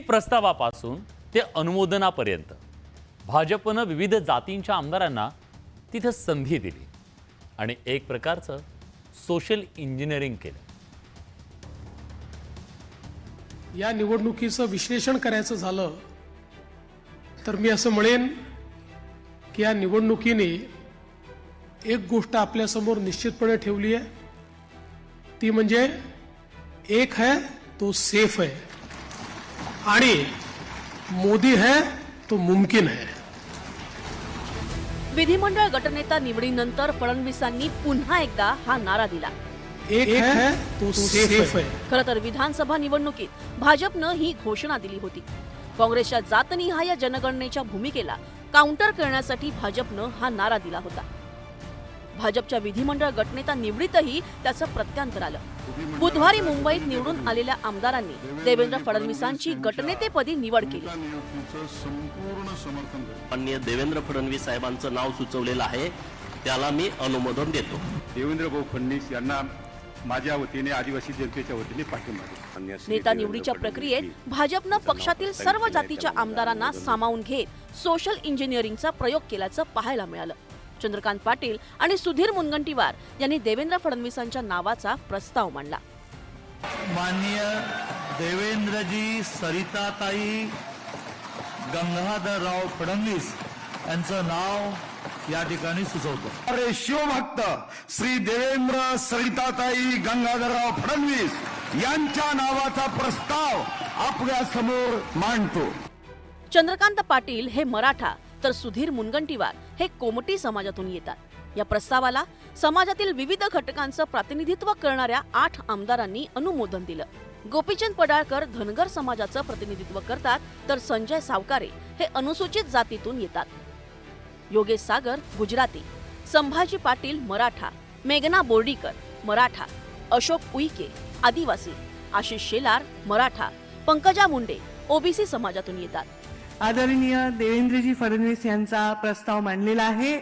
प्रस्तावापासून ते अनुमोदनापर्यंत. भाजपनं विविध जातींच्या आमदारांना तिथं संधी दिली आणि एक प्रकारचं सोशल इंजिनिअरिंग केलं. या निवडणुकीचं विश्लेषण करायचं झालं तर मी असं म्हणेन की या निवडणुकीने एक गोष्ट आपल्यासमोर निश्चितपणे ठेवली आहे. ती म्हणजे एक है तो सेफ आहे. आणि मोदी है तो मुमकिन है. विधिमंडळ गटनेता निवडीनंतर फडणवीसांनी पुन्हा एकदा हा नारा दिला. एक है तो सेफ है. खरं तर विधानसभा निवडणुकीत भाजपनं ही घोषणा दिली होती. काँग्रेसच्या जातनिहाय जनगणनेच्या भूमिकेला काउंटर करण्यासाठी भाजपनं हा नारा दिला होता. भाजपच्या विधिमंडळ गटनेता निवडीतही त्याचं प्रत्यांतर आलं. बुधवारी मुंबईत निवडून आलेल्या आमदारांनी देवेंद्र फडणवीसांची गटनेतेपदी निवड केली. नियुक्तीचं संपूर्ण समर्थन करेन माननीय देवेंद्र फडणवीस साहेबांचं नाव सुचवलेलं आहे. त्याला मी अनुमोदन देतो. देवेंद्र भाऊ फडणवीस यांना माझ्या वतीने आदिवासी जनतेच्या वतीने पाठिंबा देतो. नेता निवडीच्या प्रक्रियेत भाजपनं पक्षातील सर्व जातीच्या आमदारांना सामावून घेत सोशल इंजिनिअरिंगचा प्रयोग केल्याचं पाहायला मिळालं. चंद्रकांत पाटील आणि सुधीर मुनगंटीवार यांनी देवेंद्र फडणवीसांच्या नावाचा प्रस्ताव मांडला. माननीय देवेंद्रजी सरिताताई गंगाधरराव फडणवीस यांचं नाव या ठिकाणी सुचवतो. अरे शिवभक्त श्री देवेंद्र सरिताताई गंगाधरराव फडणवीस यांच्या नावाचा प्रस्ताव आपल्यासमोर मांडतो. चंद्रकांत पाटील हे मराठा तर सुधीर मुनगंटीवार हे कोमटी समाजातून येतात. या प्रस्तावाला समाजातील विविध घटकांचं प्रतिनिधित्व करणाऱ्या आठ आमदारांनी अनुमोदन दिलं. गोपीचंद पडाळकर धनगर समाजाचं प्रतिनिधित्व करतात तर संजय सावकारे हे अनुसूचित जातीतून येतात. योगेश सागर गुजराती. संभाजी पाटील मराठा. मेघना बोर्डीकर मराठा. अशोक उईके आदिवासी. आशिष शेलार मराठा. पंकजा मुंडे ओबीसी समाजातून येतात. आदरणीय देवेंद्रजी फडणवीस यांचा प्रस्ताव मांडलेला आहे.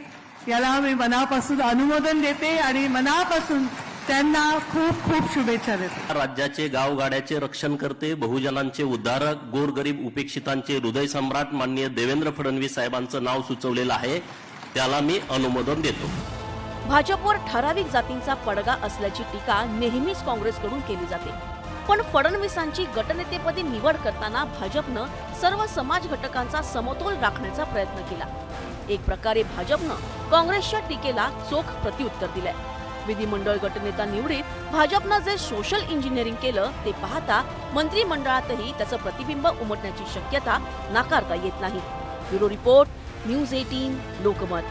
याला मी मनापासून अनुमोदन देते आणि मनापासून त्यांना खूप खूप शुभेच्छा देते. राज्याचे गावगाड्याचे रक्षण करते बहुजनांचे उद्धारक गोरगरीब उपेक्षितांचे हृदय सम्राट माननीय देवेंद्र फडणवीस साहेबांचं नाव सुचवलेलं आहे. त्याला मी अनुमोदन देतो. भाजपवर ठराविक जातींचा पडगा असल्याची टीका नेहमीच काँग्रेसकडून केली जाते. पण फडणवीसांची गटनेतेपदी निवड करताना भाजपनं सर्व समाज घटकांचा समतोल राखण्याचा प्रयत्न केला. एक प्रकारे भाजपनं काँग्रेसच्या टीकेला चोख प्रत्युत्तर दिलंय. विधिमंडळ गटनेता निवडीत भाजपनं जे सोशल इंजिनिअरिंग केलं ते पाहता मंत्रिमंडळातही त्याचं प्रतिबिंब उमटण्याची शक्यता नाकारता येत नाही. Bureau report news eighteen Lokmat.